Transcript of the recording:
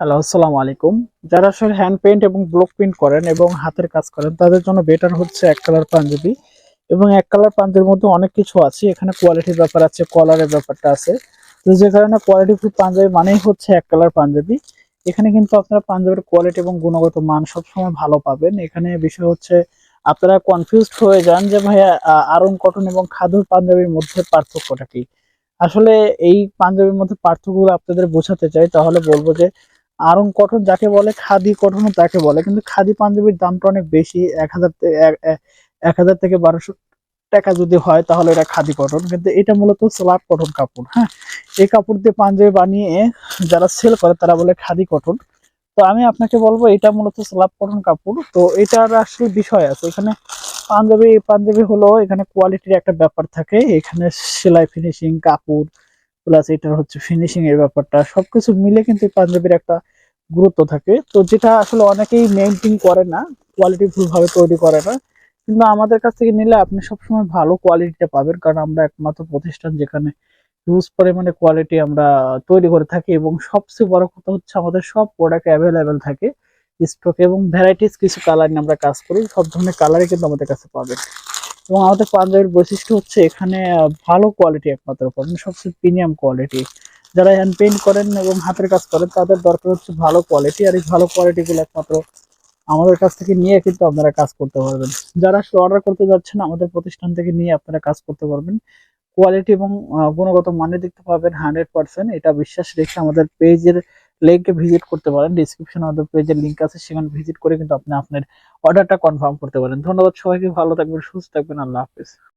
Hello, আসসালামু আলাইকুম। যারা আসলে হ্যান্ড পেইন্ট এবং ব্লক প্রিন্ট করেন এবং হাতের কাজ করেন, তাদের জন্য বেটার হচ্ছে এক কালার পাঞ্জাবি এবং এক কালার পাঞ্জাবির মধ্যে অনেক কিছু আছে। এখানে কোয়ালিটির ব্যাপার আছে কলারের ব্যাপারটা আছে। তো যে কারণে কোয়ালিটি ফুল পাঞ্জাবি মানেই হচ্ছে এক কালার পাঞ্জাবি। এখানে কিন্তু আপনারা পাঞ্জাবির কোয়ালিটি এবং গুণগত মান সবসময় ভালো পাবেন। এখানে বিষয় হচ্ছে, আপনারা কনফিউজড হয়ে যান যে ভাইয়া আরং কটন এবং খাদুর পাঞ্জাবির মধ্যে পার্থক্যটা কি? আসলে এই পাঞ্জাবির মধ্যে পার্থক্যগুলো আপনাদের বোঝাতে চাই, তাহলে বলব যে আরং কটন যাকে বলে, খাদি কটন তাকে বলে। কিন্তু খাদি পাঞ্জাবির দামটা অনেক বেশি, এক হাজার এক হাজার থেকে বারোশো টাকা যদি হয় তাহলে এটা খাদি কটন কিন্তু এটা মূলত স্লাব কটন কাপড় হ্যাঁ? এই কাপড় দিয়ে পাঞ্জাবি বানিয়ে যারা সেল করে তারা বলে খাদি কটন তো আমি আপনাকে বলব, এটা মূলত স্লাব কটন কাপড়। তো এটার আসলে বিষয় আছে, এখানে পাঞ্জাবি পাঞ্জাবি হলো এখানে কোয়ালিটির একটা ব্যাপার থাকে। এখানে সেলাই ফিনিশিং কাপড় প্লাস এটার হচ্ছে ফিনিশিং এর ব্যাপারটা, সবকিছু মিলে কিন্তু এই পাঞ্জাবির একটা গুরুত্ব থাকে। তো যেটা আসলে অনেকেই মেনটেন করে না কোয়ালিটি ফুল ভাবে তৈরি করে না। কিন্তু আমাদের কাছ থেকে নিলে আপনি সবসময় ভালো কোয়ালিটিটা পাবেন, কারণ আমরা একমাত্র প্রতিষ্ঠান যেখানে হিউজ পরিমাণে কোয়ালিটি আমরা তৈরি করে থাকি এবং সবচেয়ে বড় কথা হচ্ছে আমাদের সব প্রোডাক্ট অ্যাভেলেবেল থাকে স্টক এবং ভ্যারাইটিস কিছু কালার নিয়ে আমরা কাজ করি, সব ধরনের কালারই কিন্তু আমাদের কাছে পাবেন। এবং আমাদের পাঞ্জাবির বৈশিষ্ট্য হচ্ছে এখানে ভালো কোয়ালিটি একমাত্র পাবেন সবচেয়ে প্রিমিয়াম কোয়ালিটি যারা হ্যান্ড পেইন্ট করেন এবং হাতের কাজ করেন, তাদের দরকার হচ্ছে ভালো কোয়ালিটি আর এই ভালো কোয়ালিটি গুলো একমাত্র আমাদের কাছ থেকে নিয়ে কিন্তু আপনারা কাজ করতে পারবেন। যারা আসলে অর্ডার করতে যাচ্ছেন, আমাদের প্রতিষ্ঠান থেকে নিয়ে আপনারা কাজ করতে পারবেন। কোয়ালিটি এবং গুণগত মানের দিকতে পাবেন হান্ড্রেড পার্সেন্ট এটা বিশ্বাস রেখে আমাদের পেজের লিঙ্কে ভিজিট করতে পারেন। ডিসক্রিপশন আমাদের পেজের লিঙ্ক আছে, সেখানে ভিজিট করে কিন্তু আপনি আপনার অর্ডারটা কনফার্ম করতে পারেন। ধন্যবাদ সবাইকে, ভালো থাকবেন, সুস্থ থাকবেন, আল্লাহ হাফিজ।